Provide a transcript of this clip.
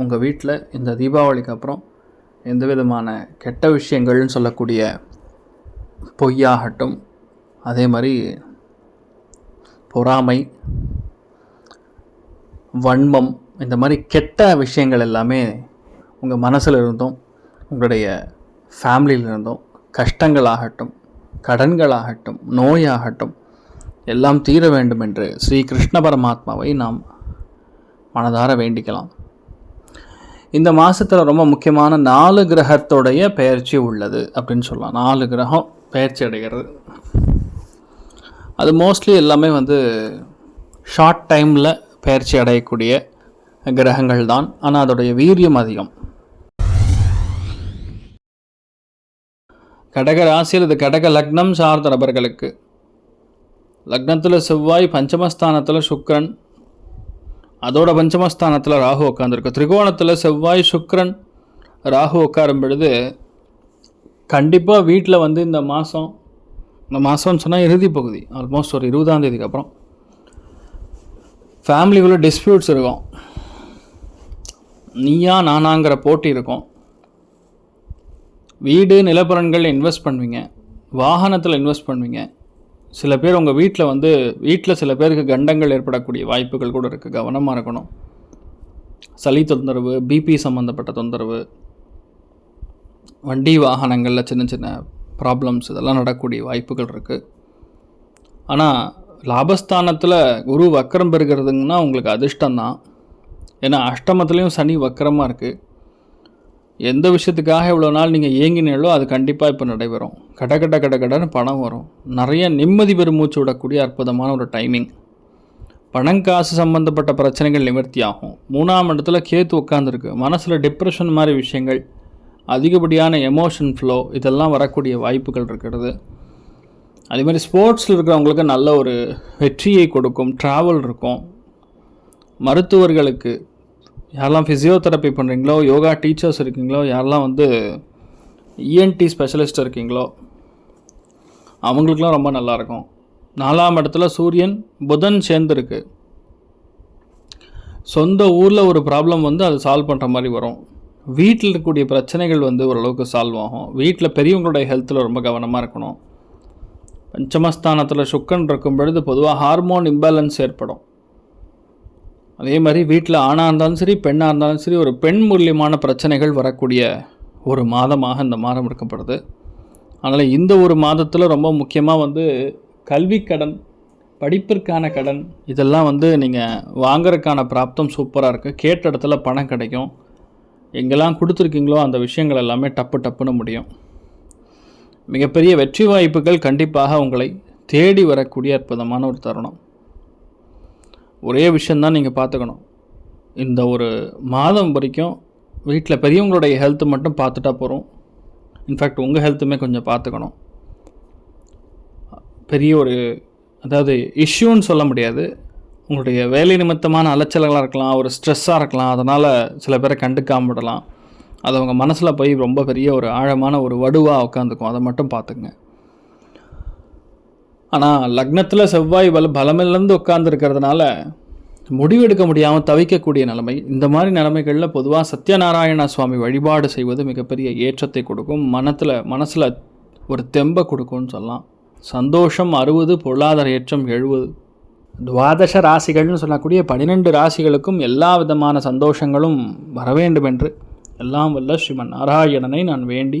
உங்கள் வீட்டில் இந்த தீபாவளிக்கு அப்புறம் எந்த விதமான கெட்ட விஷயங்கள்னு சொல்லக்கூடிய பொய்யாகட்டும் அதே மாதிரி பொறாமை வன்மம் இந்த மாதிரி கெட்ட விஷயங்கள் எல்லாமே உங்கள் மனசில் இருந்தும் உங்களுடைய ஃபேமிலியில் இருந்தும் கஷ்டங்களாகட்டும் கடன்களாகட்டும் நோயாகட்டும் எல்லாம் தீர வேண்டும் என்று ஸ்ரீ கிருஷ்ண பரமாத்மாவை நாம் மனதார வேண்டிக்கலாம். இந்த மாதத்தில் ரொம்ப முக்கியமான நாலு கிரகத்தோடைய பெயர்ச்சி உள்ளது அப்படின்னு சொல்லலாம். நாலு கிரகம் பெயர்ச்சி அடைகிறது. அது மோஸ்ட்லி எல்லாமே வந்து ஷார்ட் டைமில் பெயர்ச்சி அடையக்கூடிய கிரகங்கள் தான். ஆனால் அதோடைய வீரியம் அதிகம். கடக ராசியில் இது கடக லக்னம் சார்ந்த நபர்களுக்கு. லக்னத்தில் செவ்வாய் பஞ்சமஸ்தானத்தில் சுக்கிரன். அதோட பஞ்சமஸ்தானத்தில் ராகு உட்காந்துருக்கு திரிகோணத்தில் செவ்வாய் சுக்ரன் ராகு உட்காரும் பொழுது கண்டிப்பாக வீட்டில் வந்து இந்த மாதம் இந்த மாதம்னு சொன்னால் இறுதி பகுதி. ஆல்மோஸ்ட் ஒரு இருபதாம் தேதிக்கு அப்புறம். ஃபேமிலிக்குள்ளே டிஸ்பியூட்ஸ் இருக்கும். நீயா நானாங்கிற போட்டி இருக்கும். வீடு நிலப்புறன்கள் இன்வெஸ்ட் பண்ணுவீங்க. வாகனத்தில் இன்வெஸ்ட் பண்ணுவீங்க. சில பேர் உங்கள் வீட்டில் வந்து வீட்டில் சில பேருக்கு கண்டங்கள் ஏற்படக்கூடிய வாய்ப்புகள் கூட இருக்குது கவனமாக இருக்கணும். சளி தொந்தரவு பிபி சம்மந்தப்பட்ட தொந்தரவு வண்டி வாகனங்களில் சின்ன சின்ன ப்ராப்ளம்ஸ் இதெல்லாம் நடக்கக்கூடிய வாய்ப்புகள் இருக்குது ஆனால் லாபஸ்தானத்தில் குரு வக்கரம் பெறுகிறதுங்கன்னா உங்களுக்கு அதிர்ஷ்டம்தான். ஏன்னா அஷ்டமத்துலேயும் சனி வக்கரமாக இருக்குது எந்த விஷயத்துக்காக இவ்வளோ நாள் நீங்கள் ஏங்கினீங்களோ அது கண்டிப்பாக இப்போ நடைபெறும். கட கட கட கடன்னு பணம் வரும். நிறைய நிம்மதி பெருமூச்சு விடக்கூடிய அற்புதமான ஒரு டைமிங் பணம் காசு சம்மந்தப்பட்ட பிரச்சனைகள் நிவர்த்தி ஆகும். மூணாம் இடத்துல கேத்து உட்காந்துருக்கு மனசில் டிப்ரெஷன் மாதிரி விஷயங்கள் அதிகப்படியான எமோஷன் ஃப்ளோ இதெல்லாம் வரக்கூடிய வாய்ப்புகள் இருக்கிறது. அதே மாதிரி ஸ்போர்ட்ஸில் இருக்கிறவங்களுக்கு நல்ல ஒரு வெற்றியை கொடுக்கும் ட்ராவல் இருக்கும். மருத்துவர்களுக்கு யாரெல்லாம் ஃபிசியோதெரப்பி பண்ணுறீங்களோ யோகா டீச்சர்ஸ் இருக்கீங்களோ யாரெல்லாம் வந்து இஎன்டி ஸ்பெஷலிஸ்ட் இருக்கீங்களோ அவங்களுக்குலாம் ரொம்ப நல்லாயிருக்கும் நாலாம் இடத்துல சூரியன் புதன் சேர்ந்துருக்கு சொந்த ஊரில் ஒரு ப்ராப்ளம் வந்து அதை சால்வ் பண்ணுற மாதிரி வரும். வீட்டில் இருக்கக்கூடிய பிரச்சனைகள் வந்து ஓரளவுக்கு சால்வ் ஆகும். வீட்டில் பெரியவங்களுடைய ஹெல்த்தில் ரொம்ப கவனமாக இருக்கணும். பஞ்சமஸ்தானத்தில் சுக்கன் இருக்கும் பொழுது பொதுவாக ஹார்மோன் இம்பேலன்ஸ் ஏற்படும். அதே மாதிரி வீட்டில் ஆணாக இருந்தாலும் சரி பெண்ணாக இருந்தாலும் சரி ஒரு பெண் மூலியமான பிரச்சனைகள் வரக்கூடிய ஒரு மாதமாக இந்த மாதம் இருக்கப்படுது அதனால் இந்த ஒரு மாதத்தில் ரொம்ப முக்கியமாக வந்து கல்வி கடன் படிப்பிற்கான கடன் இதெல்லாம் வந்து நீங்கள் வாங்குறதுக்கான பிராப்தம் சூப்பராக இருக்குது கேட்ட இடத்துல பணம் கிடைக்கும். எங்கெல்லாம் கொடுத்துருக்கீங்களோ அந்த விஷயங்கள் எல்லாமே டப்பு டப்புன்னு முடியும். மிகப்பெரிய வெற்றி வாய்ப்புகள் கண்டிப்பாக உங்களை தேடி வரக்கூடிய அற்புதமான ஒரு தருணம். ஒரே விஷயந்தான் நீங்கள் பார்த்துக்கணும் இந்த ஒரு மாதம் வரைக்கும் வீட்டில் பெரியவங்களுடைய ஹெல்த்து மட்டும் பார்த்துட்டா போகிறோம் இன்ஃபேக்ட் உங்கள் ஹெல்த்துமே கொஞ்சம் பார்த்துக்கணும் பெரிய ஒரு அதாவது இஷ்யூன்னு சொல்ல முடியாது. உங்களுடைய வேலை நிமித்தமான அலைச்சல்களாக இருக்கலாம் ஒரு ஸ்ட்ரெஸ்ஸாக இருக்கலாம் அதனால் சில பேரை கண்டுக்காம விடலாம். அது அவங்க மனசில் போய் ரொம்ப பெரிய ஒரு ஆழமான ஒரு வடுவாக உட்காந்துக்கும் அதை மட்டும் பார்த்துக்குங்க ஆனால் லக்னத்தில் செவ்வாய் பல பலமிலிருந்து உட்கார்ந்துருக்கிறதுனால முடிவெடுக்க முடியாமல் தவிக்கக்கூடிய நிலைமை. இந்த மாதிரி நிலைமைகளில் பொதுவாக சத்யநாராயண சுவாமி வழிபாடு செய்வது மிகப்பெரிய ஏற்றத்தை கொடுக்கும். மனத்தில் மனசில் ஒரு தெம்பை கொடுக்கும்னு சொல்லலாம். சந்தோஷம் அறுபது பொருளாதார ஏற்றம் எழுபது. துவாதச ராசிகள்னு சொல்லக்கூடிய பன்னிரெண்டு ராசிகளுக்கும் எல்லா விதமான சந்தோஷங்களும் வர வேண்டும் என்று எல்லாம் வல்ல ஸ்ரீமன் நாராயணனை நான் வேண்டி